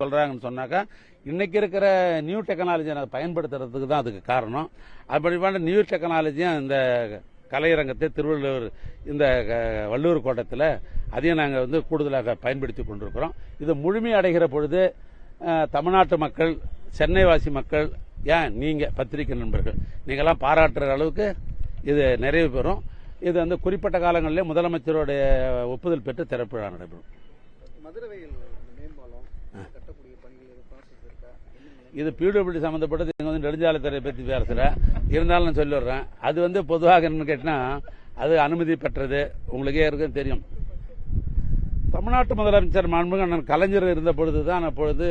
சொல்றாங்கன்னு சொன்னாக்கா இன்னைக்கு இருக்கிற நியூ டெக்னாலஜியை அதை பயன்படுத்துறதுக்கு தான் அதுக்கு காரணம். அப்படிப்பட்ட நியூ டெக்னாலஜியும் இந்த கலையரங்கத்தை திருவள்ளுவர் இந்த வள்ளுவர் கோட்டத்தில் அதையும் நாங்கள் வந்து கூடுதலாக பயன்படுத்தி கொண்டிருக்கிறோம். இது முழுமை அடைகிற பொழுது தமிழ்நாட்டு மக்கள் சென்னைவாசி மக்கள் ஏன் நீங்கள் பத்திரிகை நண்பர்கள் நீங்களாம் பாராட்டுற அளவுக்கு இது நிறைவு பெறும். இது வந்து குறிப்பிட்ட காலங்களிலே முதலமைச்சருடைய ஒப்புதல் பெற்று திறப்பு விழா நடைபெறும். மதுரவையில் இது பிடபிள்யூ சம்மந்தப்பட்டது இங்கே வந்து நெடுஞ்சாலைத்துறை பற்றி பேசுகிறேன் இருந்தாலும் நான் சொல்லிடுறேன். அது வந்து பொதுவாக என்னன்னு கேட்டால் அது அனுமதி பெற்றது. உங்களுக்கே இருக்கும் தெரியும். தமிழ்நாட்டு முதலமைச்சர் மாண்புமிகு அண்ணன் கலைஞர் இருந்த பொழுது தான் அப்பொழுது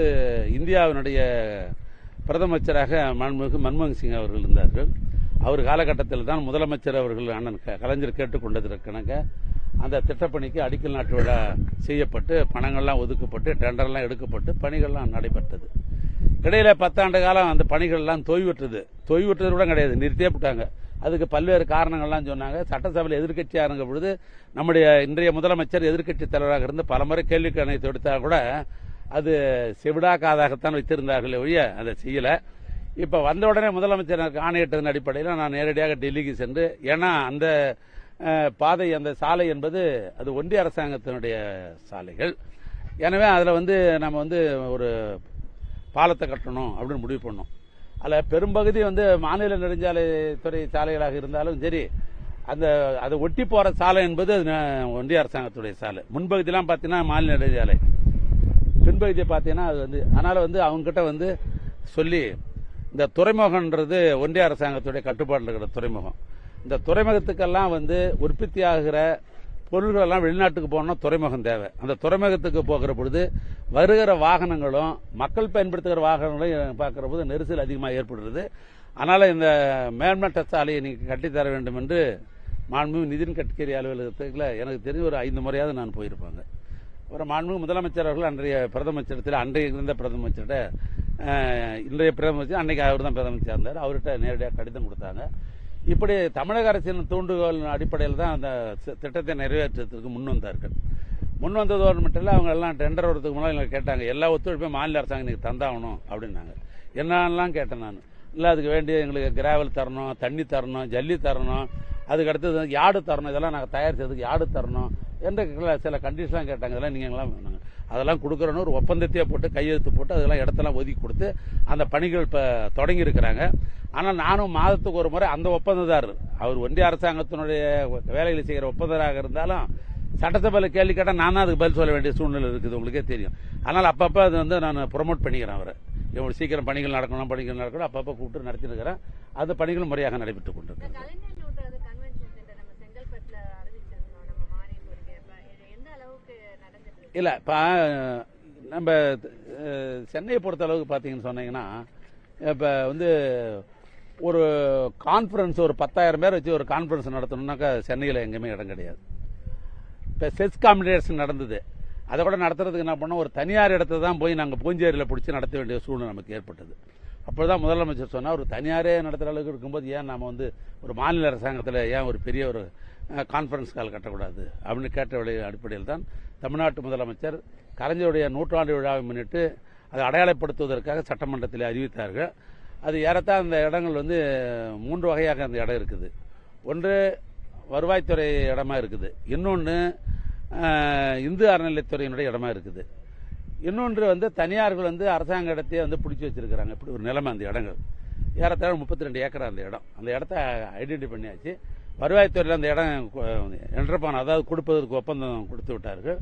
இந்தியாவினுடைய பிரதமச்சராக மாண்புமிகு மன்மோகன் சிங் அவர்கள் இருந்தார்கள். அவர் காலகட்டத்தில் தான் முதலமைச்சர் அவர்கள் அண்ணன் க- கலைஞர் கேட்டுக்கொண்டதற்கெனக்க அந்த திட்டப்பணிக்கு அடிக்கல் நாட்டு விழா செய்யப்பட்டு பணங்கள்லாம் ஒதுக்கப்பட்டு டெண்டர்லாம் எடுக்கப்பட்டு பணிகள்லாம் நடைபெற்றது. இடையில பத்தாண்டு காலம் அந்த பணிகள்லாம் தொய்வுற்றது. தொய்வுற்றது கூட கிடையாது. நிறுத்தே போட்டாங்க அதுக்கு பல்வேறு காரணங்கள்லாம் சொன்னாங்க. சட்டசபையில் எதிர்க்கட்சியாக இருந்த பொழுது நம்முடைய இன்றைய முதலமைச்சர் எதிர்கட்சி தலைவராக இருந்து பலமுறை கேள்வி கணை தொடுத்தால் கூட அது செவிடா காதாகத்தான் வைத்திருந்தார்களே ஒழிய அதை செய்யலை. இப்போ வந்த உடனே முதலமைச்சர் எனக்கு ஆணையிட்டதன் அடிப்படையில் நான் நேரடியாக டெல்லிக்கு சென்று ஏன்னா அந்த பாதை அந்த சாலை என்பது அது ஒன்றிய அரசாங்கத்தினுடைய சாலைகள். எனவே அதில் வந்து நம்ம வந்து ஒரு பாலத்தை கட்டணும் அப்படின்னு முடிவு பண்ணோம். அதில் பெரும்பகுதி வந்து மாநில நெடுஞ்சாலைத்துறை சாலைகளாக இருந்தாலும் சரி அந்த அதை ஒட்டி போகிற சாலை என்பது அது ஒன்றிய அரசாங்கத்துடைய சாலை. முன்பகுதியெலாம் பார்த்தீங்கன்னா மாநில நெடுஞ்சாலை. பின்பகுதியை பார்த்தீங்கன்னா அது வந்து அதனால் வந்து அவங்ககிட்ட வந்து சொல்லி இந்த துறைமுகன்றது ஒன்றிய அரசாங்கத்துடைய கட்டுப்பாட்டில் இருக்கிற துறைமுகம். இந்த துறைமுகத்துக்கெல்லாம் வந்து உற்பத்தி ஆகிற பொருள்கள் எல்லாம் வெளிநாட்டுக்கு போகணும்னா துறைமுகம் தேவை. அந்த துறைமுகத்துக்கு போகிற பொழுது வருகிற வாகனங்களும் மக்கள் பயன்படுத்துகிற வாகனங்களும் பார்க்குற போது நெரிசல் அதிகமாக ஏற்படுறது அதனால் இந்த மேல்மட்ட சாலையை நீங்கள் கட்டித்தர வேண்டும் என்று மாண்புமிகு நிதின் கட்கரி அலுவலகத்தில் எனக்கு தெரிஞ்சு ஒரு ஐந்து முறையாவது நான் போயிருப்பாங்க. அப்புறம் மாண்புமிகு முதலமைச்சர் அவர்கள் அன்றைய பிரதமச்சரத்தில் அன்றைய இருந்த பிரதமச்சர்கிட்ட இன்றைய பிரதமர் அன்னைக்கு அவர் தான் பிரதமச்சர் இருந்தார். அவர்கிட்ட நேரடியாக கடிதம் கொடுத்தாங்க. இப்படி தமிழக அரசின் தூண்டுகோல் அடிப்படையில் தான் அந்த திட்டத்தை நிறைவேற்றுறதுக்கு முன் வந்தார்கள். முன் வந்ததோடு மட்டும் இல்லை அவங்க எல்லாம் டெண்டர் வரதுக்கு முன்னாடி எங்களை கேட்டாங்க எல்லா ஒத்துழைப்பும் மாநில அரசாங்கம் நீங்கள் தந்தாகணும் அப்படின்னாங்க. என்னென்னலாம் கேட்டேன் நான். இல்லை அதுக்கு வேண்டிய எங்களுக்கு கிராவல் தரணும் தண்ணி தரணும் ஜல்லி தரணும் அதுக்கு அடுத்தது யாடு தரணும் இதெல்லாம் நாங்கள் தயாரிச்சதுக்கு யாடு தரணும் என்ற சில- சில கண்டிஷன்லாம் கேட்டாங்க இதெல்லாம் நீங்கள் எல்லாம் அதெல்லாம் கொடுக்குறோன்னு ஒரு ஒப்பந்தத்தையே போட்டு கையெழுத்து போட்டு அதெல்லாம் இடத்தெல்லாம் ஒதுக்கி கொடுத்து அந்த பணிகள் இப்போ தொடங்கி இருக்கிறாங்க ஆனால் நானும் மாதத்துக்கு ஒரு முறை அந்த ஒப்பந்ததாரர் அவர் ஒன்றிய அரசாங்கத்தினுடைய வேலைகளை செய்கிற ஒப்பந்தராக இருந்தாலும் சட்டசபையில் கேள்வி கேட்டால் நான் தான் அதுக்கு பதில் சொல்ல வேண்டிய சூழ்நிலை இருக்குது உங்களுக்கே தெரியும். அதனால் அப்பப்போ அது வந்து நான் ப்ரொமோட் பண்ணிக்கிறேன் அவரை. இவங்களுக்கு சீக்கிரம் பணிகள் நடக்கணும் பணிகள் நடக்கணும் அப்பப்போ கூப்பிட்டு நடத்திருக்கிறேன் அந்த பணிகள் முறையாக நடைபெற்றுக் கொண்டிருக்கிறது கலைஞர் நூற்றாண்டு கன்வென்ஷன் சென்டர் நம்ம செங்கல்பட்டுல அறிவிச்சிருந்தோம் நம்ம மாறி போயிருக்க இது எந்த அளவுக்கு நடந்துட்டு இல்லை இப்போ நம்ம சென்னையை பொறுத்த அளவுக்கு பார்த்தீங்கன்னு சொன்னீங்கன்னா இப்போ வந்து ஒரு கான்ஃபரன்ஸ் ஒரு பத்தாயிரம் பேர் வச்சு ஒரு கான்ஃபரன்ஸ் நடத்தணும்னாக்கா சென்னையில் எங்கேயுமே இடம் கிடையாது. இப்போ செஸ் காம்படிஷன் நடந்தது. அதை கூட நடத்துறதுக்கு என்ன பண்ணோம்? ஒரு தனியார் இடத்த தான் போய் நாங்கள் பூஞ்சேரியில் பிடிச்சி நடத்த வேண்டிய சூழ்நிலை நமக்கு ஏற்பட்டது. அப்போதான் முதலமைச்சர் சொன்னால் ஒரு தனியாரே நடத்துகிற அளவுக்கு இருக்கும்போது ஏன் நம்ம வந்து ஒரு மாநில அரசாங்கத்தில் ஏன் ஒரு பெரிய ஒரு கான்ஃபரன்ஸ் கால் கட்டக்கூடாது. அப்படின்னு கேட்ட விலை அடிப்படையில் தான் தமிழ்நாட்டு முதலமைச்சர் கலைஞருடைய நூற்றாண்டு விழாவை முன்னிட்டு அதை அடையாளப்படுத்துவதற்காக சட்டமன்றத்தில் அறிவித்தார்கள். அது ஏறத்தான் அந்த இடங்கள் வந்து மூன்று வகையாக அந்த இடம் இருக்குது. ஒன்று வருவாய்த்துறை இடமா இருக்குது. இன்னொன்று இந்து அறநிலைத்துறையினுடைய இடமா இருக்குது. இன்னொன்று வந்து தனியார்கள் வந்து அரசாங்க இடத்தையே வந்து பிடிச்சி வச்சிருக்கிறாங்க. இப்படி ஒரு நிலைமை அந்த இடங்கள். ஏறத்தாழ முப்பத்தி ரெண்டு ஏக்கர் அந்த இடம். அந்த இடத்த ஐடென்டி பண்ணியாச்சு. வருவாய்த்துறையில் அந்த இடம் என்றப்பான் அதாவது கொடுப்பதற்கு ஒப்பந்தம் கொடுத்து விட்டார்கள்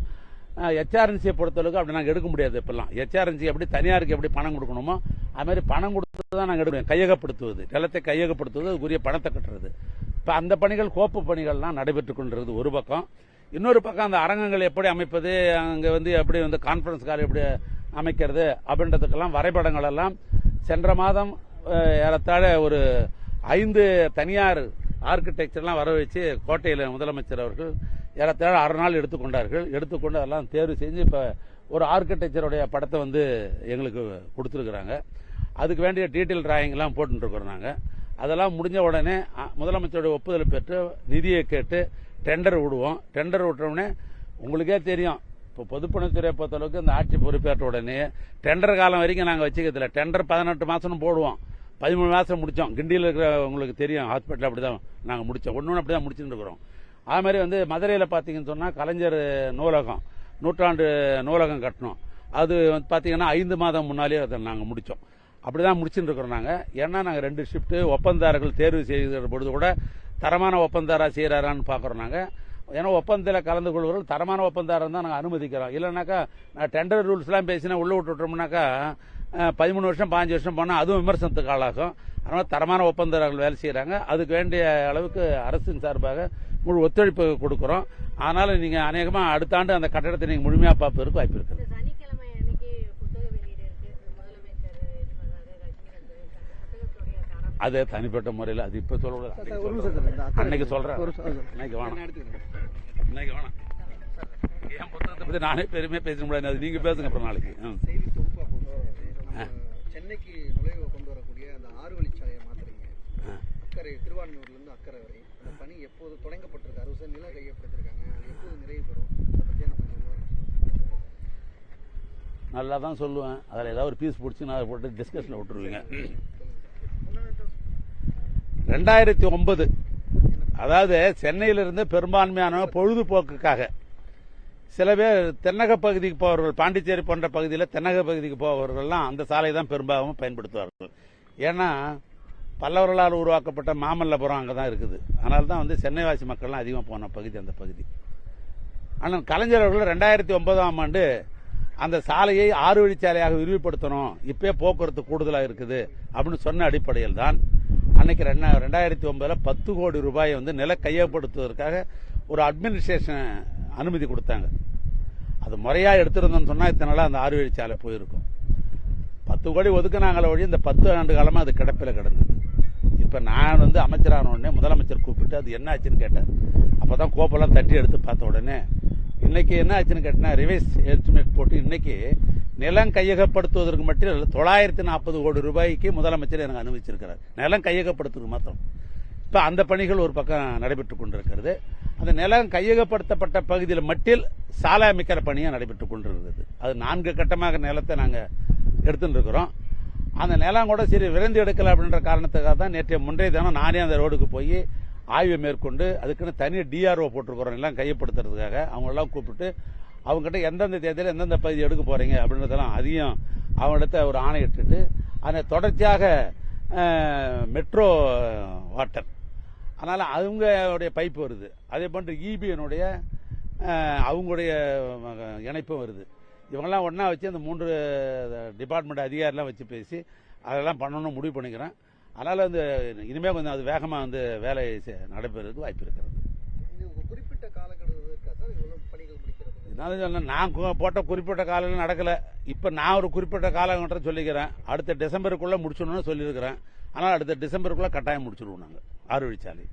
ஹெச்ஆர்என்சியை பொறுத்தளவுக்கு அப்படி நாங்கள் எடுக்க முடியாது இப்பெல்லாம். ஹெச்ஆர்என்சி எப்படி தனியாருக்கு எப்படி பணம் கொடுக்கணுமோ அது மாதிரி பணம் கொடுத்து தான் நாங்கள் எடுக்கணும் கையகப்படுத்துவது. நிலத்தை கையகப்படுத்துவது அதுக்குரிய பணத்தை கட்டுறது. இப்போ அந்த பணிகள் கோப்பு பணிகள்லாம் நடைபெற்று கொண்டிருக்குது ஒரு பக்கம். இன்னொரு பக்கம் அந்த அரங்கங்கள் எப்படி அமைப்பது அங்கே வந்து எப்படி வந்து கான்ஃபரன்ஸ் கால் எப்படி அமைக்கிறது அப்படின்றதுக்கெல்லாம் வரைபடங்கள் எல்லாம் சென்ற மாதம் ஏறத்தாழ ஒரு ஐந்து தனியார் ஆர்கிடெக்சர்லாம் வர வச்சு கோட்டையில் முதலமைச்சர் அவர்கள் ஏறத்தாழ அரை நாள் எடுத்துக்கொண்டார்கள். எடுத்துக்கொண்டு அதெல்லாம் தேர்வு செஞ்சு இப்போ ஒரு ஆர்கிடெக்சருடைய படத்தை வந்து எங்களுக்கு கொடுத்துருக்குறாங்க. அதுக்கு வேண்டிய டீட்டெயில் டிராயிங்லாம் போட்டுருக்குறோம் நாங்கள் அதெல்லாம் முடிஞ்ச உடனே முதலமைச்சருடைய ஒப்புதல் பெற்று நிதியை கேட்டு டெண்டர் விடுவோம். டெண்டர் விட்ட உங்களுக்கே தெரியும். இப்போ பொதுப்பணித்துறையை பொறுத்தளவுக்கு இந்த ஆட்சி பொறுப்பேற்ற உடனே டெண்டர் காலம் வரைக்கும் நாங்கள் வச்சுக்கிறதில்ல. டெண்டர் பதினெட்டு மாதம் போடுவோம். பதிமூணு மாதம் முடித்தோம் கிண்டியில் இருக்கிற உங்களுக்கு தெரியும் ஹாஸ்பிட்டல் அப்படி தான் நாங்கள் முடித்தோம் ஒன்று அப்படி தான் முடிச்சுட்டு இருக்கிறோம். அது மாதிரி வந்து மதுரையில் பார்த்தீங்கன்னு சொன்னால் கலைஞர் நூலகம் நூற்றாண்டு நூலகம் கட்டணும் அது வந்து பார்த்தீங்கன்னா ஐந்து மாதம் முன்னாலே அதை நாங்கள் முடித்தோம் அப்படி தான் முடிச்சுட்டு இருக்கிறோம் நாங்கள் ஏன்னா நாங்கள் ரெண்டு ஷிஃப்ட்டு ஒப்பந்தாரர்கள் தேர்வு செய்கிற பொழுது கூட தரமான ஒப்பந்தாரா செய்கிறாரான்னு பார்க்குறோம் நாங்கள் ஏன்னா ஒப்பந்தத்தில் கலந்து கொள்வர்கள் தரமான ஒப்பந்தாரம் தான் நாங்கள் அனுமதிக்கிறோம். இல்லைனாக்கா நான் டெண்டர் ரூல்ஸ்லாம் பேசினா உள்ளே விட்டுட்டோம்னாக்கா பதிமூணு வருஷம் பாஞ்சு வருஷம் போனால் அதுவும் விமர்சனத்துக்கு ஆளாகும். அதனால் தரமான ஒப்பந்தாரர்கள் வேலை செய்கிறாங்க அதுக்கு வேண்டிய அளவுக்கு அரசின் சார்பாக முழு ஒத்துழைப்பு கொடுக்குறோம். அதனால் நீங்கள் அநேகமாக அடுத்த ஆண்டு அந்த கட்டடத்தை நீங்கள் முழுமையாக பார்ப்பதற்கு வாய்ப்பு இருக்குது அன்னைக்கு அது தனிப்பட்ட முறையில் அது இப்போ சொல்ல அன்னைக்கு சொல்கிறேன் வேணாம் நான் எடுத்துக்கிறேன் இன்னைக்கு வேணாம் என் புத்தகத்தை பற்றி நானே பெருமையாக பேச முடியாது. அது நீங்கள் பேசுங்க அப்புறம் நாளைக்கு. சென்னைக்கு நுழைவு கொண்டு வரக்கூடிய அந்த ஆறு வழிச்சாலையை மாத்துறீங்க. அக்கறை திருவான்மையூர்ல இருந்து அக்கறை வரை. அந்த பணி எப்போது தொடங்கப்பட்டிருக்கு? அறுபது சதவீதம் நிலம் கையப்படுத்திருக்காங்க அது எப்போது நிறைவு பெறும்? அதை பற்றியான கொஞ்சம் விவரம் நல்லா தான் சொல்லுவேன். அதில் ஏதாவது ஒரு பீஸ் பிடிச்சி நான் போட்டு டிஸ்கஷனில் விட்டுருவீங்க. ரெண்டாயிரத்தி ஒன்பது. அதாவது சென்னையிலிருந்து பெரும்பான்மையான பொழுதுபோக்குக்காக. சில பேர் தென்னக பகுதிக்கு போவர்கள் பாண்டிச்சேரி போன்ற பகுதியில் தென்னக பகுதிக்கு போவர்கள்லாம் அந்த சாலை தான் பெரும்பாலும் பயன்படுத்துவார்கள். ஏன்னா பல்லவர்களால் உருவாக்கப்பட்ட மாமல்லபுரம் அங்கே தான் இருக்குது. அதனால தான் வந்து சென்னைவாசி மக்கள்லாம் அதிகமாக போன பகுதி அந்த பகுதி. ஆனால் கலைஞர் அவர்கள் ரெண்டாயிரத்தி ஒன்பதாம் ஆண்டு அந்த சாலையை ஆறு வழிச்சாலையாக விரிவுபடுத்தணும் இப்பயே போக்குவரத்து கூடுதலாக இருக்குது அப்படின்னு சொன்ன அடிப்படையில் தான் அன்னைக்கு ரெண்டா- ரெண்டாயிரத்தி ஒன்பதில் பத்து கோடி ரூபாயை வந்து நில கையப்படுத்துவதற்காக ஒரு அட்மினிஸ்ட்ரேஷன் அனுமதி கொடுத்தாங்க. அது முறையாக எடுத்திருந்தோம்னு சொன்னால் இத்தனை அந்த ஆறு வழிச்சாலை போயிருக்கும். பத்து கோடி ஒதுக்குனாங்களே ஒழி இந்த பத்து ஆண்டு காலமாக அது கிடப்பில் கிடந்தது. இப்போ நான் வந்து அமைச்சரான உடனே முதலமைச்சர் கூப்பிட்டு அது என்ன ஆச்சுன்னு கேட்டார். அப்போ தான் கோப்பெல்லாம் தட்டி எடுத்து பார்த்த உடனே இன்னைக்கு என்ன ஆச்சுன்னு கேட்டேன்னா ரிவைஸ் எஸ்டிமேட் போட்டு இன்னைக்கு நிலம் கையகப்படுத்துவதற்கு மட்டும் தொள்ளாயிரத்தி நாற்பது கோடி ரூபாய்க்கு முதலமைச்சர் எனக்கு அனுமதிச்சிருக்கிறார். நிலம் கையகப்படுத்துறதுக்கு மாத்திரம். இப்போ அந்த பணிகள் ஒரு பக்கம் நடைபெற்றுக் கொண்டிருக்கிறது. அந்த நிலம் கையகப்படுத்தப்பட்ட பகுதியில் மட்டில் சாலை அமைக்கிற பணியாக நடைபெற்றுக் கொண்டிருக்கிறது அது நான்கு கட்டமாக நிலத்தை நாங்கள் எடுத்துட்டு இருக்கிறோம் அந்த நிலம் கூட சரி விரைந்து எடுக்கல அப்படின்ற காரணத்துக்காக தான் நேற்றைய முன்றைய தினம் நானே அந்த ரோடுக்கு போய் ஆய்வு மேற்கொண்டு அதுக்குன்னு தனி டிஆர்ஓ போட்டிருக்கிறோம் எல்லாம் கையப்படுத்துறதுக்காக அவங்களெல்லாம் கூப்பிட்டு அவங்ககிட்ட எந்தெந்த தேதியில் எந்தெந்த பகுதி எடுக்க போகிறீங்க அப்படின்றதெல்லாம் அதையும் அவங்கள்ட்ட ஒரு ஆணையிட்டுட்டு அதை தொடர்ச்சியாக மெட்ரோ வாட்டர் அதனால் அவங்களுடைய பைப் வருது. அதே போன்று இபிஎனுடைய அவங்களுடைய இணைப்பும் வருது. இவங்கெல்லாம் ஒன்றா வச்சு அந்த மூன்று டிபார்ட்மெண்ட் அதிகாரிலாம் வச்சு பேசி அதெல்லாம் பண்ணணும்னு முடிவு பண்ணிக்கிறேன் அதனால் வந்து இனிமேல் கொஞ்சம் அது வேகமாக வந்து வேலை நடைபெறதுக்கு வாய்ப்பு இருக்கிறது. குறிப்பிட்ட காலக்கெடு சொன்னேன் நான் போட்ட குறிப்பிட்ட காலையில் நடக்கல. இப்போ நான் ஒரு குறிப்பிட்ட காலகட்டம் சொல்லிக்கிறேன். அடுத்த டிசம்பருக்குள்ளே முடிச்சிடணும்னு சொல்லியிருக்கிறேன். ஆனால் அடுத்த டிசம்பருக்குள்ளே கட்டாயம் முடிச்சிடுவோம் நாங்கள் ஆறு வழிச்சாலை